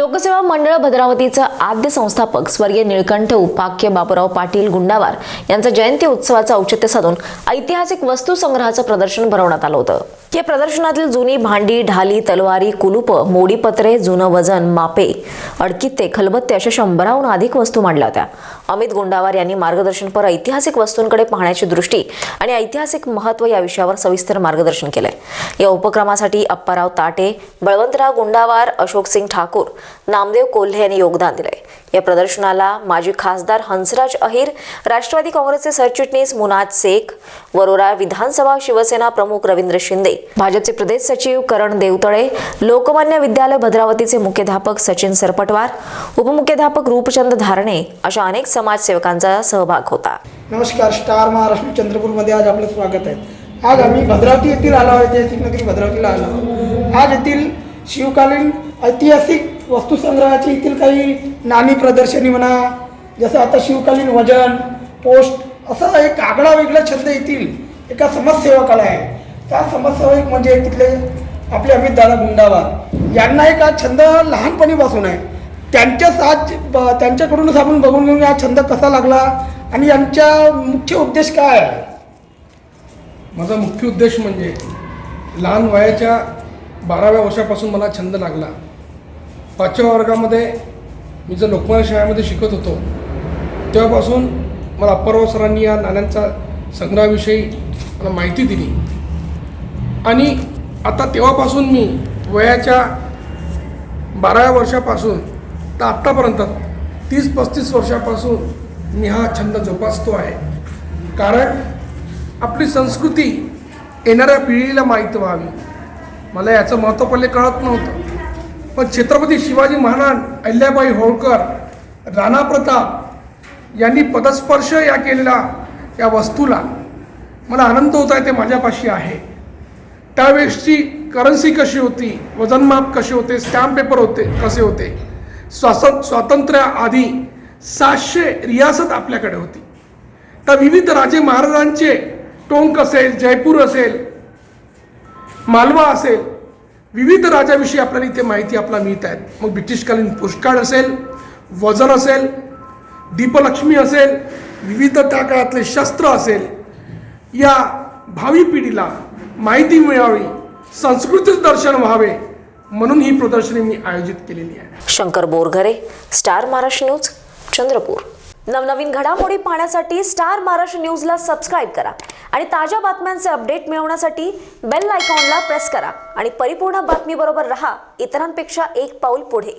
लोकसेवा मंडळ भद्रावतीचं आद्य संस्थापक स्वर्गीय निळकंठ उपाख्य बापूराव पाटील गुंडावार यांचा जयंती उत्सवाचं औचित्य साधून ऐतिहासिक वस्तू संग्रहाचं प्रदर्शन भरवण्यात आलं होतं. या प्रदर्शनातील जुनी भांडी ढाली तलवारी कुलूप मोडीपत्रे जुनं वजन मापे अडकित्ते खलबत्ते अशा शंभराहून अधिक वस्तू मांडल्या होत्या. अमित गुंडावार यांनी मार्गदर्शनपर ऐतिहासिक वस्तूंकडे पाहण्याची दृष्टी आणि ऐतिहासिक महत्त्व या विषयावर सविस्तर मार्गदर्शन केलंय. या उपक्रमासाठी अप्पाराव ताटे बळवंतराव गुंडावार अशोक सिंग ठाकूर नामदेव कोल्हे यांनी योगदान दिलंय. या प्रदर्शनाला माजी खासदार हंसराज अहिर राष्ट्रवादी काँग्रेसचे सरचिटणीस मुनाद शेख वरोरा विधानसभा शिवसेना प्रमुख रवींद्र शिंदे भाजपचे प्रदेश सचिव करण देवतळे लोकमान्य विद्यालय भद्रावतीचे मुख्याध्यापक सचिन सरपटवार उपमुख्याध्यापक रूपचंद धारणे अशा अनेक समाजसेवकांचा सहभाग होता. नमस्कार स्टार महाराष्ट्र चंद्रपूरमध्ये आज आपलं स्वागत आहे. आज आम्ही भद्रावती येथील आलो ऐतिहासिक नगरी भद्रावतीला आलो आज येथील शिवकालीन ऐतिहासिक वस्तुसंग्रहाची येथील काही नाणी प्रदर्शनी म्हणा जसं आता शिवकालीन वजन पोस्ट असा एक आगळा वेगळा छंद येथील एका समाजसेवकाला आहे. त्या समाजसेवक म्हणजे तिथले आपले अमित दादा गुंडावार यांना एक हा छंद लहानपणीपासून आहे. त्यांच्याच आज त्यांच्याकडूनच आपण बघून घेऊन हा छंद कसा लागला आणि यांच्या मुख्य उद्देश काय आहे? माझा मुख्य उद्देश म्हणजे लहान वयाच्या बाराव्या वर्षापासून मला छंद लागला. पाचव्या वर्गामध्ये मी जर लोकमान्य शाळेमध्ये शिकत होतो तेव्हापासून मला अप्पाराव सरांनी या नाण्यांचा संग्रहाविषयी मला माहिती दिली. आणि आता तेव्हापासून मी वयाच्या बाराव्या वर्षापासून तर आत्तापर्यंत तीस पस्तीस वर्षापासून मी हा छंद जोपासतो आहे. कारण आपली संस्कृती येणाऱ्या पिढीला माहीत व्हावी. मला याचं महत्त्व पहिले कळत नव्हतं. पण छत्रपती शिवाजी महाराज अहिल्याबाई होळकर राणा प्रताप यांनी पदस्पर्श या केलेल्या या वस्तूला मला आनंद होत आहे ते माझ्यापाशी आहे. त्यावेळेसची करन्सी कशी होती वजनमाप कसे होते स्टॅम्प पेपर होते कसे होते? स्वास स्वातंत्र्याआधी सातशे रियासत आपल्याकडे होती. तर विविध राजे महाराजांचे टोंक असेल जयपूर असेल मालवा असेल विविध राजाविषयी आपल्याला इथे माहिती आपल्याला मिळत आहेत. मग ब्रिटिशकालीन पुष्काळ असेल वजन असेल दीपलक्ष्मी असेल विविध त्या काळातले शस्त्र असेल या भावी पिढीला माहिती मिळावी संस्कृतीचं दर्शन व्हावे म्हणून ही प्रदर्शनी मी आयोजित केलेली आहे. Shankar Borghare star Maharashtra news Chandrapur. नवनवीन घडामोडी पाहण्यासाठी स्टार महाराष्ट्र न्यूजला सबस्क्राईब करा आणि ताज्या बातम्यांचे अपडेट मिळवण्यासाठी बेल आयकॉनला प्रेस करा आणि परिपूर्ण बातमीबरोबर रहा. इतरांपेक्षा एक पाऊल पुढे.